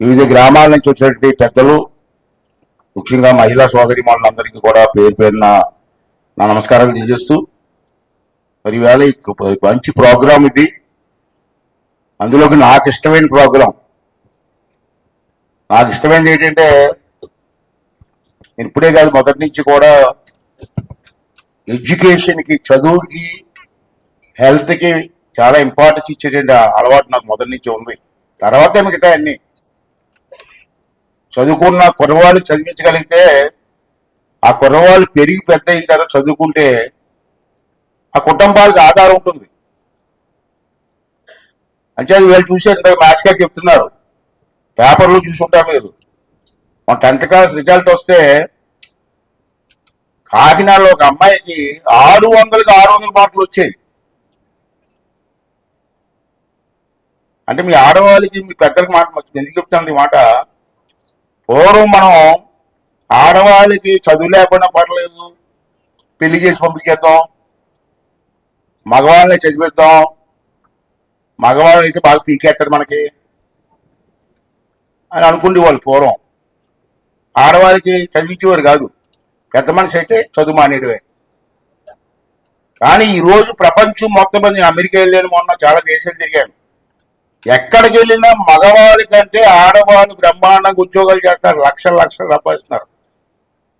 వివిధ గ్రామాల నుంచి వచ్చినటువంటి పెద్దలు ముఖ్యంగా మహిళా సోదరి వాళ్ళందరికీ కూడా పేరు పేరున నా నమస్కారాలు తెలియజేస్తూ మరి వేళ మంచి ప్రోగ్రాం ఇది. అందులోకి నాకు ఇష్టమైన ప్రోగ్రాం. నాకు ఇష్టమైనది ఏంటంటే ఇప్పుడే కాదు మొదటి నుంచి కూడా ఎడ్యుకేషన్కి చదువుకి హెల్త్కి చాలా ఇంపార్టెన్స్ ఇచ్చేటువంటి అలవాటు నాకు మొదటి నుంచి ఉంది. తర్వాతే మిగతా అన్ని చదువుకున్న కుర్రవాళ్ళు చదివించగలిగితే ఆ కుర్రవాళ్ళు పెరిగి పెద్ద అయిన తర్వాత చదువుకుంటే ఆ కుటుంబాలకు ఆధారం ఉంటుంది. అంటే అది వీళ్ళు చూసి ఇంత మ్యాచ్గా చెప్తున్నారు. పేపర్లో చూసుంటారు మీరు. మా టెన్త్ క్లాస్ రిజల్ట్ వస్తే కాకినాడలో ఒక అమ్మాయికి ఆరు వందలకి ఆరు వందల మార్కులు వచ్చాయి. అంటే మీ ఆడవాళ్ళకి మీ పెద్దలకి మాట ఎందుకు చెప్తాను ఈ మాట? పూర్వం మనం ఆడవాళ్ళకి చదువు లేకుండా పర్లేదు. పెళ్ళి చేసి పంపించేద్దాం. మగవాళ్ళని చదివిద్దాం. మగవాళ్ళు అయితే బాగా పీకేస్తారు మనకి. అని అనుకునేవాళ్ళు పూర్వం. ఆడవాళ్ళకి చదివించేవారు కాదు. పెద్ద మనిషి అయితే చదువు మానేయడమే. కానీ ఈరోజు ప్రపంచం మొత్తం మంది అమెరికా వెళ్ళాను మొన్న చాలా దేశాలు తిరిగాను. ఎక్కడికి వెళ్ళినా మగవాళ్ళ కంటే ఆడవాళ్ళు బ్రహ్మాండంగా ఉద్యోగాలు చేస్తారు. లక్షల లక్షలు సంపాదిస్తున్నారు.